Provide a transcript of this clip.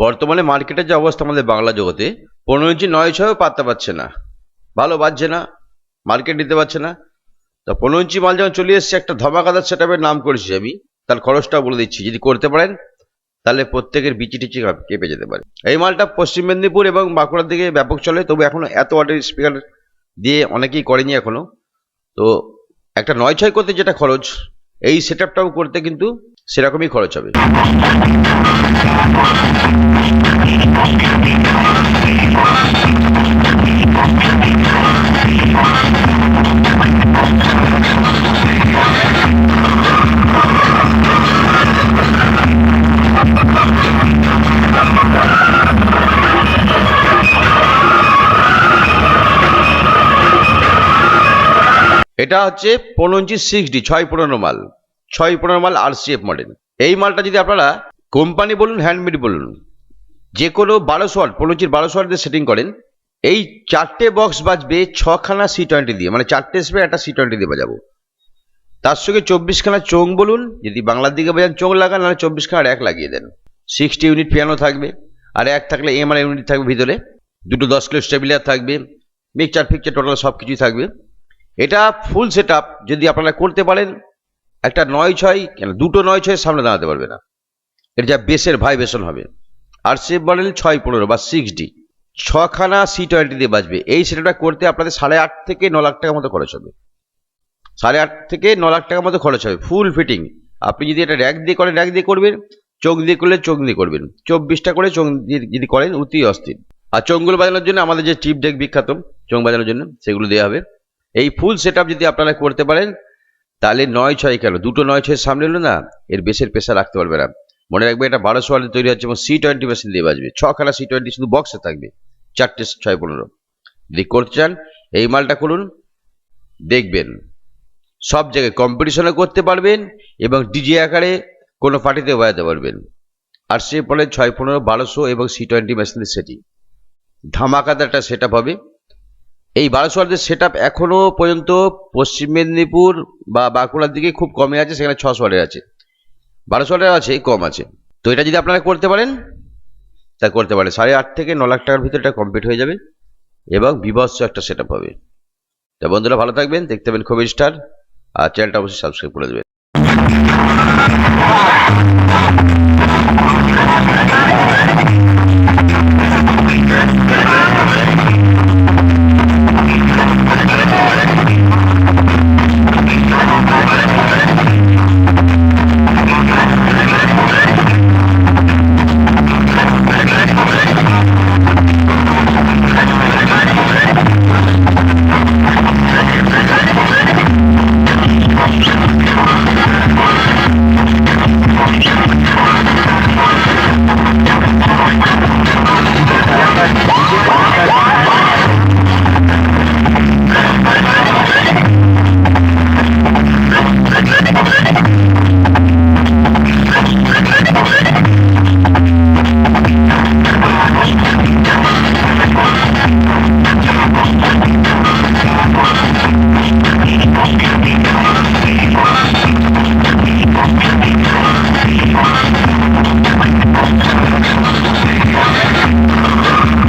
বর্তমানে মার্কেটের যে অবস্থা আমাদের বাংলা জগতে, পনেরো ইঞ্চি নয় ছয়ও পাত্তা পাচ্ছে না। ভালো বাজছে না, মার্কেট নিতে পারছে না। তা পনেরো ইঞ্চি মাল যখন চলে এসছে, একটা ধমাকাদার সেট নাম করেছি আমি, তার খরচটাও বলে দিচ্ছি। যদি করতে পারেন, তাহলে প্রত্যেকের বিচি টিচি কাপ- যেতে পারে। এই মালটা পশ্চিম মেদিনীপুর এবং বাঁকুড়ার দিকে ব্যাপক চলে, তবু এখনও এত ওয়াটের স্পিকার দিয়ে অনেকেই করেনি এখনও। তো একটা নয় ছয় করতে যেটা খরচ, এই সেট করতে কিন্তু সেরকমই খরচ হবে। এটা হচ্ছে পনেরো সিক্স ডি ছয় পনেরো মাল। ছয় পনেরো মাল আর এফ মডেল এই মালটা যদি আপনারা কোম্পানি বলুন হ্যান্ডমেড বলুন যে কোনো বারোশো ওয়াট পনেরো ইঞ্চির বারোশো ওয়াট দিয়ে সেটিং করেন, এই চারটে বক্স বাজবে ছখানা সি টোয়েন্টি দিয়ে মানে চারটে স্প্রে একটা সি টোয়েন্টি দিয়ে বাজাবো। তার সঙ্গে চব্বিশখানা চোং বলুন, যদি বাংলার দিকে বাজান চোং লাগান, নাহলে চব্বিশখানা এক লাগিয়ে দেন। সিক্সটি ইউনিট পিয়ানো থাকবে, আর এক থাকলে এমআর ইউনিট থাকবে ভিতরে। দুটো দশ কিলো স্টেবিলার থাকবে মিক্সচার ফিকচার টোটাল সব কিছুই থাকবে। এটা ফুল সেট যদি আপনারা করতে পারেন একটা নয় ছয়, কেন দুটো নয় ছয়ের সামনে দাঁড়াতে পারবে না। এটা যা বেসের ভাইব্রেশন হবে। আর সেফ মডেল ছয় পনেরো বা সিক্স ডি ছখানা সি টোয়েন্টি দিয়ে বাজবে। এই সেটটা করতে আপনাদের সাড়ে আট থেকে ন লাখ টাকার মতো খরচ হবে। সাড়ে আট থেকে ন লাখ টাকার মতো খরচ হবে ফুল ফিটিং আপনি যদি এটা র্যাক দিয়ে করেন র্যাক দিয়ে করবেন, চোখ দিয়ে করলে চোখ দিয়ে করবেন। চব্বিশটা করে চোখ দিয়ে যদি করেন, অতি অস্থির। আর চোখগুলো বাজানোর জন্য আমাদের যে চিপ ডেক বিখ্যাত, চোখ বাজানোর জন্য, সেগুলো দেওয়া হবে। এই ফুল সেট যদি আপনারা করতে পারেন তাহলে নয় ছয় কেন? দুটো নয় ছয়ের সামনে এলো না? এর বেসের পেশা রাখতে পারবে না। মনে রাখবে এটা বারোশো ওয়ার্ডে তৈরি হচ্ছে এবং সি টোয়েন্টি মেশিন দিয়ে বাজবে। ছখানা সি টোয়েন্টি শুধু বক্সে থাকবে। চারটে ছয় পনেরো। যদি করতে চান, এই মালটা করুন, দেখবেন। সব জায়গায় কম্পিটিশনে করতে পারবেন এবং ডিজে আকারে কোনো পার্টিতে বাজাতে পারবেন। আর সে বলে ছয় পনেরো, বারোশো এবং সি টোয়েন্টি মেশিনের সেটি ধামাকাদার একটা সেট হবে। এই বারোশো ওয়াটের সেট আপ এখনও পর্যন্ত পশ্চিম মেদিনীপুর বা বাঁকুড়ার দিকে খুব কমে আছে, সেখানে ছশো ওয়াটের আছে। বারোশো ওয়াটের আছে কম আছে। তো এটা যদি আপনারা করতে পারেন, তা করতে পারেন। সাড়ে আট থেকে ন লাখ টাকার ভিতরে এটা কমপ্লিট হয়ে যাবে এবং বিভৎস একটা সেট আপ হবে। তা বন্ধুরা, ভালো থাকবেন, দেখতে পাবেন খুবই স্টার আর চ্যানেলটা অবশ্যই সাবস্ক্রাইব করে দেবেন।